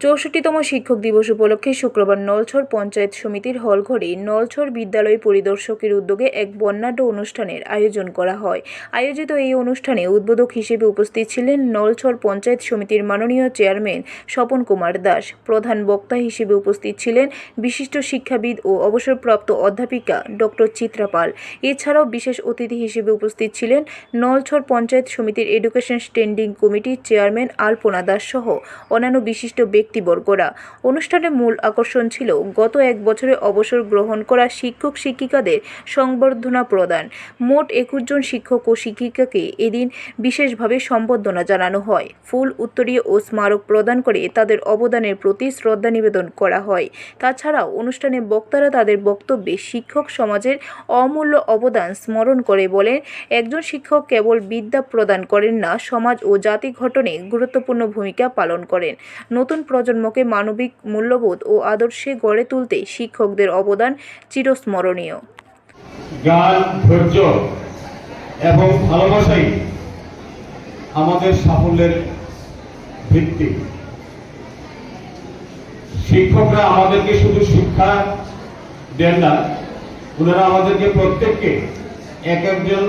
চৌষট্টিতম শিক্ষক দিবস উপলক্ষে শুক্রবার নলছর পঞ্চায়েত সমিতির হলঘরে নলছর বিদ্যালয় পরিদর্শকের উদ্যোগে এক বর্ণাঢ্য অনুষ্ঠানের আয়োজন করা হয়। আয়োজিত এই অনুষ্ঠানে উদ্বোধক হিসেবে উপস্থিত ছিলেন নলছর পঞ্চায়েত সমিতির মাননীয় চেয়ারম্যান স্বপন কুমার দাস। প্রধান বক্তা হিসেবে উপস্থিত ছিলেন বিশিষ্ট শিক্ষাবিদ ও অবসরপ্রাপ্ত অধ্যাপিকা ডক্টর চিত্রা পাল। এছাড়াও বিশেষ অতিথি হিসেবে উপস্থিত ছিলেন নলছর পঞ্চায়েত সমিতির এডুকেশন স্ট্যান্ডিং কমিটির চেয়ারম্যান আলপনা দাস সহ অন্যান্য বিশিষ্ট ব্যক্তিবর্গরা। অনুষ্ঠানের মূল আকর্ষণ ছিল গত এক বছরে অবসর গ্রহণ করা শিক্ষক শিক্ষিকাদের সংবর্ধনা প্রদান। মোট একুশ জন শিক্ষক ও শিক্ষিকাকে এদিন বিশেষভাবে সম্বর্ধনা জানানো হয়। ফুল উত্তরীয় ও স্মারক প্রদান করে তাদের অবদানের প্রতি শ্রদ্ধা নিবেদন করা হয়। তাছাড়াও অনুষ্ঠানে বক্তারা তাদের বক্তব্যে শিক্ষক সমাজের অমূল্য অবদান স্মরণ করে বলেন, একজন শিক্ষক কেবল বিদ্যা প্রদান করেন না, সমাজ ও জাতি গঠনে গুরুত্বপূর্ণ ভূমিকা পালন করেন। নতুন প্রজন্মকে মানবিক মূল্যবোধ ও আদর্শে গড়ে তুলতে শিক্ষকদের অবদান চিরস্মরণীয়। জ্ঞান, ধৈর্য এবং ভালোবাসাই আমাদের সাফল্যের ভিত্তি। শিক্ষকরা আমাদেরকে শুধু শিক্ষা দেন না, ওনারা আমাদেরকে প্রত্যেককে এক একজন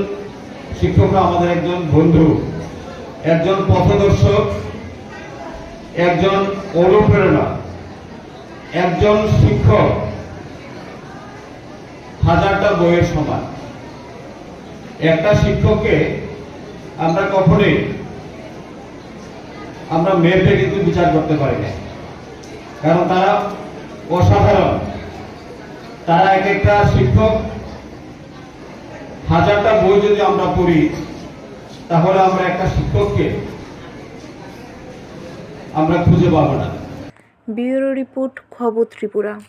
শিক্ষকরা আমাদের একজন বন্ধু, একজন পথদর্শক একজন অনুপ্রেরণা, একজন শিক্ষক, হাজারটা বইয়ের সমান। একটা শিক্ষককে আমরা কখনোই, আমরা মেপে কিন্তু বিচার করতে পারি না। কারণ তারা অসাধারণ। তারা এক একটা শিক্ষক, হাজারটা বই যদি আমরা পড়ি, তাহলে আমরা একটা শিক্ষককে আমরা খুঁজে পাবো না। ব্যুরো রিপোর্ট খবর ত্রিপুরা।